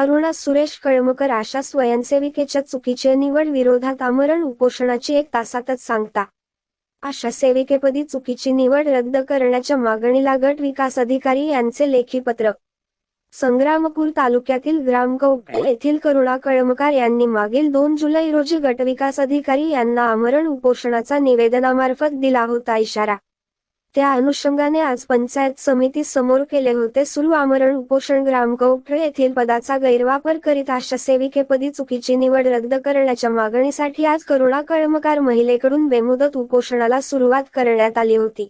अरुणा सुरेश कळमकर आशा स्वयंसेविकेच्या चुकीच्या निवड विरोधात आमरण उपोषणाची एक तासातच सांगता. आशा सेविकेपदी चुकीची निवड रद्द करण्याच्या मागणीला गट विकास अधिकारी यांचे लेखी पत्र. संग्रामपूर तालुक्यातील ग्रामकौट येथील करुणा कळमकार यांनी मागील दोन जुलै रोजी गटविकास अधिकारी यांना आमरण उपोषणाचा निवेदनामार्फत दिला होता इशारा. त्या अनुषंगाने आज पंचायत समिती समोर केले होते. सुरू आमरण उपोषण ग्रामकौठ येथील पदाचा गैरवापर करीत आशा सेविकेपदी चुकीची निवड रद्द करण्याच्या मागणीसाठी आज करुणा कळमकार महिलेकडून बेमुदत उपोषणाला सुरुवात करण्यात आली होती.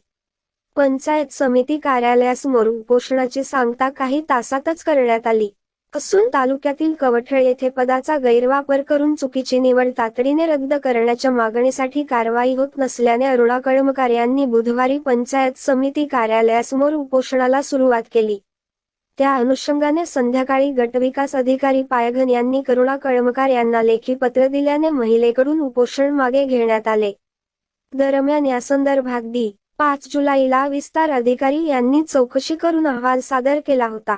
पंचायत समिती कार्यालयासमोर उपोषणाची सांगता काही तासातच करण्यात आली. असून तालुक्यातील कवठळ येथे पदाचा गैरवापर करून चुकीची निवड तातडीने रद्द करण्याच्या मागणीसाठी कारवाई होत नसल्याने अरुणा कळमकार यांनी बुधवारी पंचायत समिती कार्यालयासमोर उपोषणाला सुरुवात केली. त्या अनुषंगाने संध्याकाळी गटविकास अधिकारी पायघन यांनी करुणा कळमकार यांना लेखी पत्र दिल्याने महिलेकडून उपोषण मागे घेण्यात आले. दरम्यान या संदर्भात दी पाच जुलैला विस्तार अधिकारी यांनी चौकशी करून अहवाल सादर केला होता.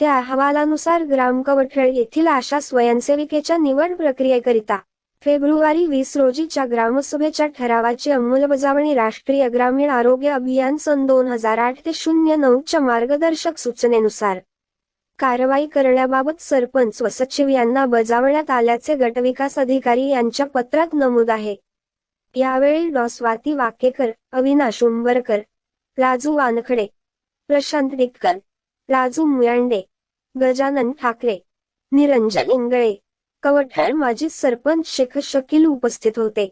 त्या अहवालानुसार ग्राम कवठळ येथील आशा स्वयंसेविकेच्या निवड प्रक्रियेकरिता फेब्रुवारी वीस रोजीच्या ग्रामसभेच्या ठरावाची अंमलबजावणी राष्ट्रीय ग्रामीण आरोग्य अभियान सन दोन हजार आठ ते शून्य नऊच्या मार्गदर्शक सूचनेनुसार. कारवाई करण्याबाबत सरपंच व सचिव यांना बजावण्यात आल्याचे गटविकास अधिकारी यांच्या पत्रात नमूद आहे. यावेळी डॉस्वाती वाकेकर अविनाश उंबरकर राजू वानखडे प्रशांत डिक्कर राजू मुयांडे गजानन ठाकरे निरंजन इंगळे कवठळ माजी सरपंच शेख शकील उपस्थित होते.